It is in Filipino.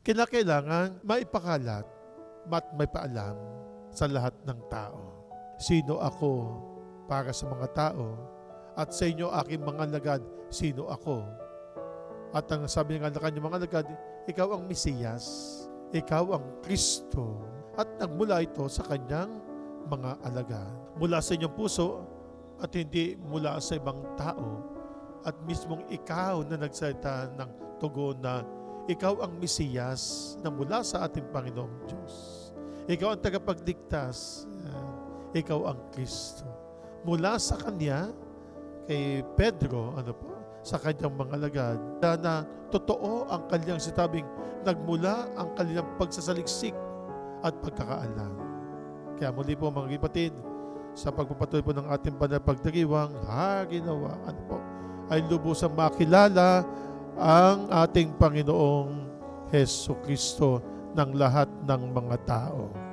Kinakailangan maipakalat at may paalam sa lahat ng tao. Sino ako para sa mga tao at sa inyo aking mga lagad, sino ako? At ang sabi nga na mga lagad, ikaw ang Mesiyas, ikaw ang Kristo. At nagmula ito sa kanyang mga alagad. Mula sa inyong puso at hindi mula sa ibang tao. At mismong ikaw na nagsalita ng tugon na ikaw ang Mesiyas na mula sa ating Panginoong Diyos. Ikaw ang tagapagligtas. Yan. Ikaw ang Kristo. Mula sa Kanya, kay Pedro, ano po, sa kanyang mga lagad, na, na totoo ang kanyang sitabing nagmula ang kanyang pagsasaliksik at pagkakaalam. Kaya muli po mga kapatid, sa pagpapatuloy po ng ating banal pagdiriwang, ha, ginawa, ano po, ay lubusang makilala ang ating Panginoong Heso Kristo ng lahat ng mga tao.